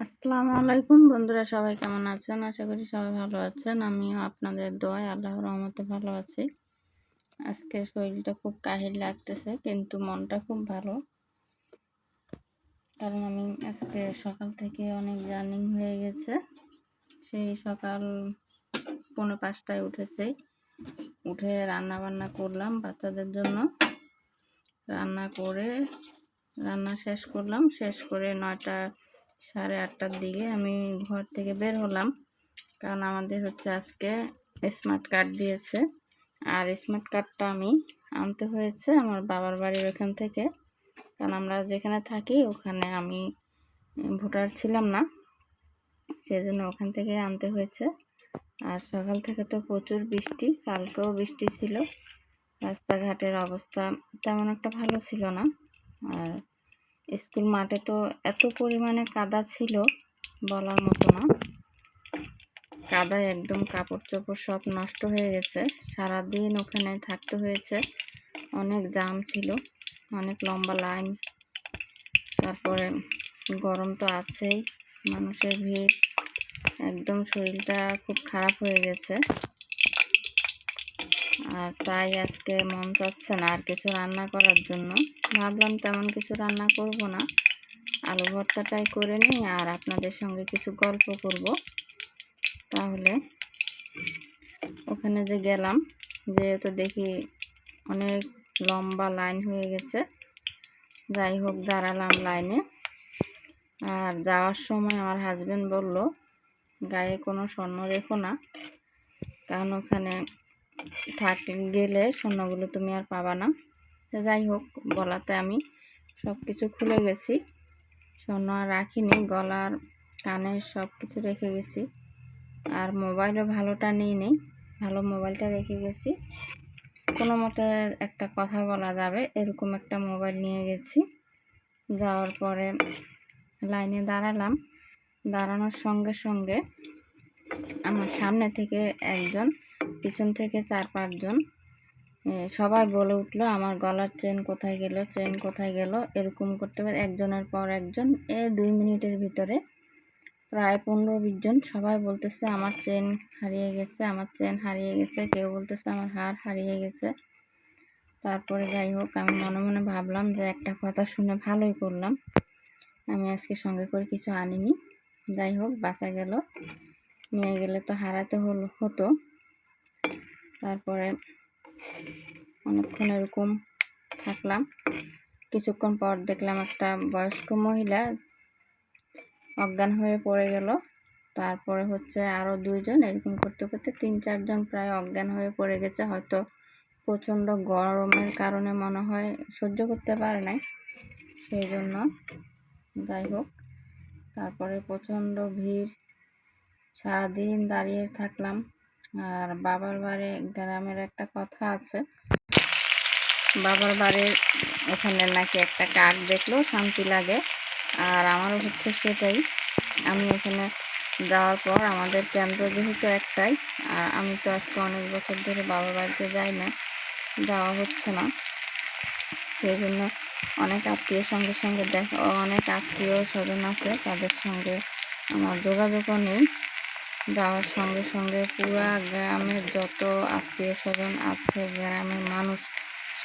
আসসালামু আলাইকুম বন্ধুরা, সবাই কেমন আছেন? আশা করি সবাই ভালো আছেন। আমিও আপনাদের দোয়ায় আল্লাহর রহমতে ভালো আছি। আজকে শরীরটা খুব কাহিল লাগতেছে, কিন্তু মনটা খুব ভালো। কারণ আমি আজকে সকাল থেকে অনেক জার্নিং হয়ে গেছে। সেই সকাল পৌনে পাঁচটায় উঠেছে। উঠে রান্না বান্না করলাম বাচ্চাদের জন্য। রান্না করে, রান্না শেষ করলাম। শেষ করে নয়টা সাড়ে আটটার দিকে আমি ঘর থেকে বের হলাম। কারণ আমাদের হচ্ছে আজকে স্মার্ট কার্ড দিয়েছে। আর স্মার্ট কার্ডটা আমি আনতে হয়েছে আমার বাবার বাড়ির ওখান থেকে। কারণ আমরা যেখানে থাকি ওখানে আমি ভোটার ছিলাম না। সেই জন্য ওখান থেকে আনতে হয়েছে। আর সকাল থেকে তো প্রচুর বৃষ্টি, কালকেও বৃষ্টি ছিল। রাস্তাঘাটের অবস্থা তেমন একটা ভালো ছিল না। আর স্কুল মাঠে তো এত পরিমাণে কাদা ছিল, বলার মতো না। কাদায় একদম কাপড় চোপড় সব নষ্ট হয়ে গেছে। সারাদিন ওখানে থাকতে হয়েছে। অনেক জাম ছিল, অনেক লম্বা লাইন। তারপরে গরম তো আছেই, মানুষের ভিড়। একদম শরীরটা খুব খারাপ হয়ে গেছে। আর তাই আজকে মন চাচ্ছে না আর কিছু রান্না করার জন্য। ভাবলাম তেমন কিছু রান্না করব না। আলু ভর্তাটাই করে নিই আর আপনাদের সঙ্গে কিছু গল্প করব। তাহলে ওখানে যে গেলাম, যেহেতু দেখি অনেক লম্বা লাইন হয়ে গেছে, যাই হোক দাঁড়ালাম লাইনে আর যাওয়ার সময় আমার হাজব্যান্ড বলল, গায়ে কোনো স্বর্ণ রেখো না, কারণ ওখানে থাক, গেলে স্বর্ণগুলো তুমি আর পাবা না। যাই হোক, গলাতে আমি সব কিছু খুলে গেছি। স্বর্ণ আর রাখিনি, গলার কানের সব কিছু রেখে গেছি। আর মোবাইলও ভালোটা নিই নেই, ভালো মোবাইলটা রেখে গেছি। কোনো মতে একটা কথা বলা যাবে, এরকম একটা মোবাইল নিয়ে গেছি। যাওয়ার পরে লাইনে দাঁড়ালাম। দাঁড়ানোর সঙ্গে সঙ্গে আমার সামনে থেকে একজন, পিছন থেকে চার পাঁচজন সবাই বলে উঠল, আমার গলার চেন কোথায় গেল, চেন কোথায় গেল? এরকম করতে করতে একজনের পর একজন, এ দুই মিনিটের ভিতরে প্রায় পনেরো বিশ জন সবাই বলতেছে, আমার চেন হারিয়ে গেছে, আমার চেন হারিয়ে গেছে। কেউ বলতেছে, আমার হার হারিয়ে গেছে। তারপরে যাই হোক, আমি মনে মনে ভাবলাম যে একটা কথা শুনে ভালোই করলাম। আমি আজকে সঙ্গে করে কিছু আনিনি। যাই হোক, বাঁচা গেল। নিয়ে গেলে তো হারাতে হলো, হতো। তারপরে অনেকক্ষণ এরকম থাকলাম। কিছুক্ষণ পর দেখলাম একটা বয়স্ক মহিলা অজ্ঞান হয়ে পড়ে গেল। তারপরে হচ্ছে আরও দুইজন, এরকম করতে করতে তিন চারজন প্রায় অজ্ঞান হয়ে পড়ে গেছে। হয়তো প্রচণ্ড গরমের কারণে মনে হয় সহ্য করতে পারে নাই সেই জন্য যাই হোক। তারপরে প্রচণ্ড ভিড়, সারাদিন দাঁড়িয়ে থাকলাম। আর বাবার বাড়ি, গ্রামের একটা কথা আছে বাবার বাড়ির ওখানে নাকি একটা কাক দেখলেও শান্তি লাগে। আর আমারও হচ্ছে সেটাই। আমি এখানে যাওয়ার পর আমাদের কেন্দ্র যেহেতু একটাই, আর আমি তো আজকে অনেক বছর ধরে বাবার বাড়িতে যাই না, যাওয়া হচ্ছে না। সেই জন্য অনেক আত্মীয় সঙ্গে সঙ্গে দেখা, অনেক আত্মীয় স্বজন আছে, তাদের সঙ্গে আমার যোগাযোগও নেই। যাওয়ার সঙ্গে সঙ্গে পুরা গ্রামের যত আত্মীয় স্বজন আছে, গ্রামের মানুষ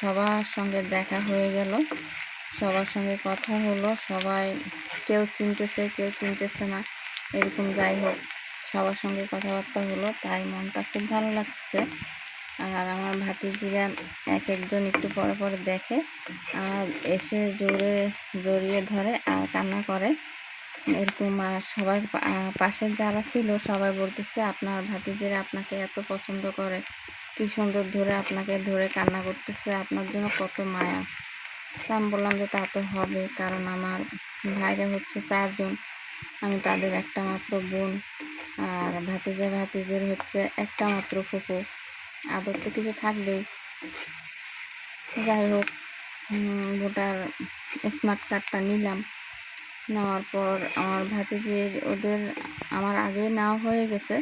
সবার সঙ্গে দেখা হয়ে গেল। সবার সঙ্গে কথা হলো। সবাই কেউ চিনতেছে কেউ চিনতেছে না। এরকম যাই হোক, সবার সঙ্গে কথাবার্তা হলো। তাই মনটা খুব ভালো লাগছে। আর আমার ভাতিজিরা এক একজন একটু পরে পরে দেখে আর এসে জোরে জড়িয়ে ধরে আর কান্না করে। এরকম সবাই পাশের যারা ছিল সবাই বলতেছে, আপনার ভাতিজিরা আপনাকে এত পছন্দ করে। কি সুন্দর ধরে আপনাকে ধরে কান্না করতেছে। আপনার জন্য কত মায়া। তা আমি বললাম যে তা তো হবে, কারণ আমার ভাইরা হচ্ছে চারজন। আমি তাদের একটা মাত্র বোন আর ভাতিজা ভাতিজের হচ্ছে একটা মাত্র ফুপু আদর তো কিছু থাকবেই। যাই হোক ভোটার স্মার্ট কার্ডটা নিলাম। নেওয়ার পর আমার ভাতিজির ওদের আমার আগেই নেওয়া হয়ে গেছে।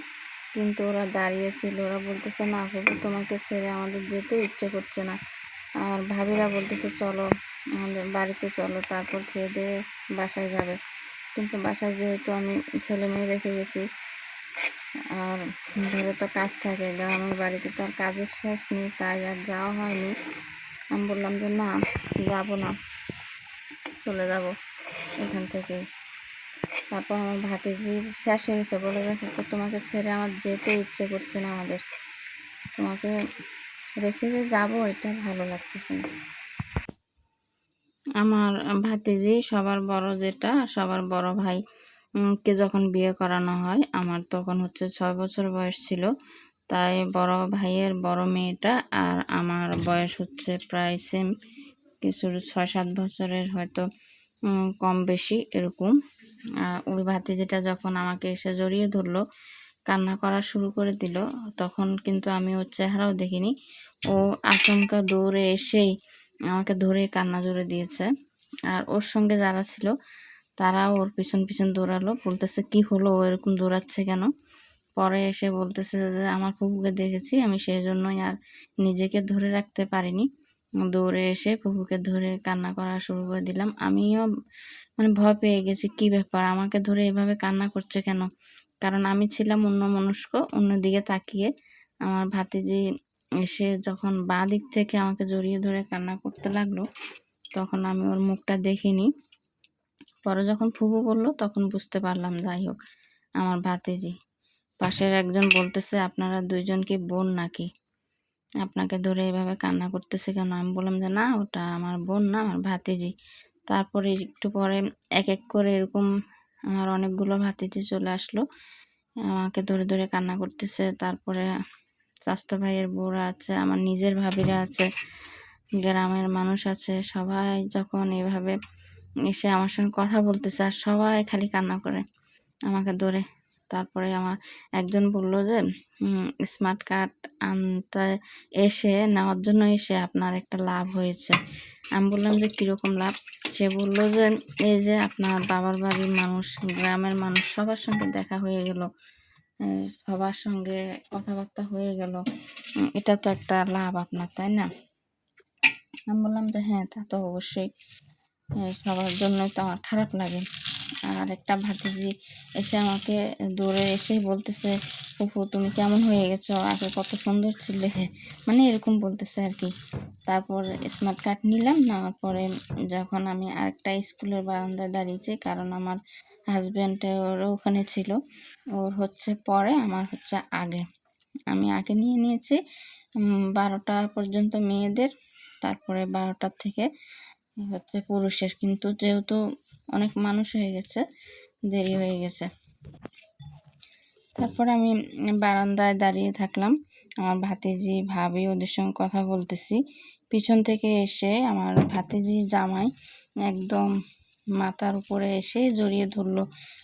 কিন্তু ওরা দাঁড়িয়েছিল। ওরা বলতেছে, না বাবু, তোমাকে ছেড়ে আমাদের যেতে ইচ্ছে করছে না। আর ভাবিরা বলতেছে, চলো, আমাদের বাড়িতে চলো, তারপর খেয়ে দিয়ে বাসায় যাবে। কিন্তু বাসায় যেহেতু আমি ছেলে মেয়ে রেখে গেছি, আর ঘরে তো কাজ থাকে গ্রামের বাড়িতে তো আর কাজের শেষ নেই, তাই আর যাওয়া হয়নি। আমি বললাম যে, না, যাব না, চলে যাব এখান থেকে তারপর আমার ভাতিজির শেষ হয়ে গেছে বলে গেছে তো, তোমাকে ছেড়ে আমার যেতে ইচ্ছে করছে না আমাদের। তোমাকে রেখে যে যাব, এটা ভালো লাগতেছে না। আমার ভাতিজি সবার বড় যেটা, সবার বড় ভাই কে যখন বিয়ে করানো হয়, আমার তখন হচ্ছে ছয় বছর বয়স ছিল। তাই বড় ভাইয়ের বড় মেয়েটা আর আমার বয়স হচ্ছে প্রায় সেম কিছু ছয় সাত বছরের হয়তো কম বেশি এরকম। ওই ভাতিজিটা যখন আমাকে এসে জড়িয়ে ধরলো, কান্না করা শুরু করে দিল, তখন কিন্তু আমি ওর চেহারাও দেখিনি। ও আচমকা দৌড়ে এসেই আমাকে ধরে কান্না জোরে দিয়েছে। আর ওর সঙ্গে যারা ছিল তারা ওর পিছন পিছন দৌড়ালো, বলতেছে, কি হলো? ও এরকম দৌড়াচ্ছে কেন? পরে এসে বলতেছে যে, আমার ফুপুকে দেখেছি, আমি সেই জন্যই আর নিজেকে ধরে রাখতে পারিনি। দৌড়ে এসে ফুপুকে ধরে কান্না করা শুরু করে দিলাম। আমিও মানে ভয় পেয়ে গেছি, কি ব্যাপার? আমাকে ধরে এভাবে কান্না করছে কেন? কারণ আমি ছিলাম অন্য মনস্ক অন্যদিকে তাকিয়ে। আমার ভাতিজি এসে যখন বাঁ দিক থেকে আমাকে জড়িয়ে ধরে কান্না করতে লাগল, তখন আমি ওর মুখটা দেখিনি। পরে যখন ফুবু বলল, তখন বুঝতে পারলাম, যাই হোক, আমার ভাতিজি। পাশের একজন বলতেছে, আপনারা দুইজন কি বোন নাকি? আপনাকে ধরে এভাবে কান্না করতেছে কেন? আমি বললাম যে, না, ওটা আমার বোন না, আমার ভাতিজি। তারপরে একটু পরে এক এক করে এরকম আমার অনেকগুলো ভাতিজি চলে আসলো। আমাকে ধরে ধরে কান্না করতেছে। তারপরে স্বাস্থ্য ভাইয়ের বউরা আছে, আমার নিজের ভাবিরা আছে, গ্রামের মানুষ আছে, সবাই যখন এভাবে এসে আমার সঙ্গে কথা বলতেছে আর সবাই খালি কান্না করে আমাকে ধরে। তারপরে আমার একজন বলল যে স্মার্ট কার্ড আনতে এসে নেওয়ার জন্য এসে আপনার একটা লাভ হয়েছে। আমি বললাম যে, কীরকম লাভ? সে বলল যে, এই যে আপনার বাবার বাড়ির মানুষ, গ্রামের মানুষ, সবার সঙ্গে দেখা হয়ে গেল। সবার সঙ্গে কথাবার্তা হয়ে গেল। এটা তো একটা লাভ আপনার, তাই না? আমি বললাম যে হ্যাঁ তা তো অবশ্যই। সবার জন্যই তো আমার খারাপ লাগে। আর একটা ভাতিজি এসে আমাকে দৌড়ে এসে বলতেছে, ফুফু, তুমি কেমন হয়ে গেছো? আগে কত সুন্দর ছিলে। মানে এরকম বলতেছে আর কি। তারপর স্মার্ট কার্ড নিলাম, নেওয়ার পরে যখন আমি আরেকটা স্কুলের বারান্দায় দাঁড়িয়েছি, কারণ আমার হাজব্যান্ড ওরও ওখানে ছিল, ওর হচ্ছে পরে, আমার হচ্ছে আগে। আমি আগে নিয়ে নিয়েছি বারোটা পর্যন্ত মেয়েদের, তারপরে বারোটার থেকে হচ্ছে পুরুষের। কিন্তু যেহেতু অনেক মানুষ হয়ে গেছে, দেরি হয়ে গেছে। তারপর আমি বারান্দায় দাঁড়িয়ে থাকলাম। আমার ভাতিজি, ভাবি ওদের সঙ্গে কথা বলতেছি। পিছন থেকে এসে আমার ভাতিজি জামাই একদম মাথার উপরে এসে জড়িয়ে ধরলো।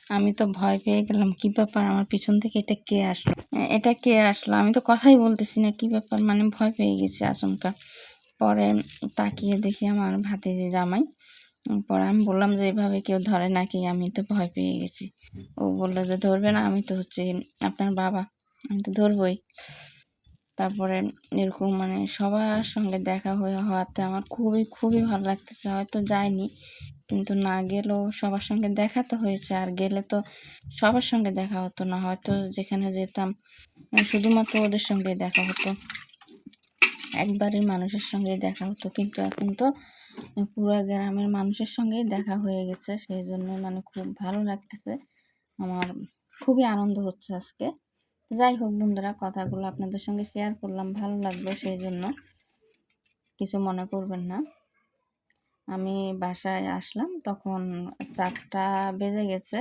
আমি তো ভয় পেয়ে গেলাম, কি ব্যাপার? আমার পিছন থেকে এটা কে আসলো? এটা কে আসলো? আমি তো কথাই বলতেছি না, কি ব্যাপার? মানে ভয় পেয়ে গেছি আচমকা। পরে তাকিয়ে দেখি আমার ভাতিজি জামাই পরে আমি বললাম যে, এভাবে কেউ ধরে নাকি আমি তো ভয় পেয়ে গেছি। ও বলল যে, ধরবে না, আমি তো হচ্ছে আপনার বাবা, আমি তো ধরবই। তারপরে এরকম মানে সবার সঙ্গে দেখা হয়ে হওয়াতে আমার খুবই খুবই ভালো লাগতেছে। হয়তো যায়নি, কিন্তু না গেলেও সবার সঙ্গে দেখা তো হয়েছে। আর গেলে তো সবার সঙ্গে দেখা হতো না। হয়তো যেখানে যেতাম শুধুমাত্র ওদের সঙ্গে দেখা হতো। একবারই মানুষের সঙ্গে দেখা হতো। কিন্তু এখন তো পুরো গ্রামের মানুষের সঙ্গেই দেখা হয়ে গেছে সেই জন্য মানে খুব ভালো লাগতেছে। আমার খুবই আনন্দ হচ্ছে আজকে। যাই হোক বন্ধুরা, কথাগুলো আপনাদের সঙ্গে শেয়ার করলাম, ভালো লাগল সেই জন্য কিছু মনে করবেন না। আমি বাসায় আসলাম, তখন চারটা বেজে গেছে।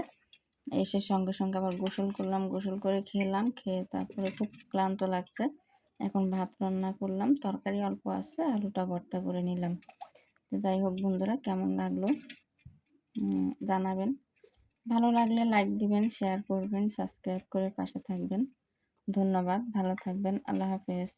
এসে সঙ্গে সঙ্গে আবার গোসল করলাম, গোসল করে খেলাম, খেয়ে তারপরে খুব ক্লান্ত লাগছে। এখন ভাত রান্না করলাম, তরকারি অল্প আছে, আলুটা ভর্তা করে নিলাম। তো যাই হোক বন্ধুরা, কেমন লাগল? জানাবেন। ভালো লাগলে লাইক দিবেন শেয়ার করবেন সাবস্ক্রাইব করে পাশে থাকবেন। ধন্যবাদ, ভালো থাকবেন, আল্লাহ হাফেজ।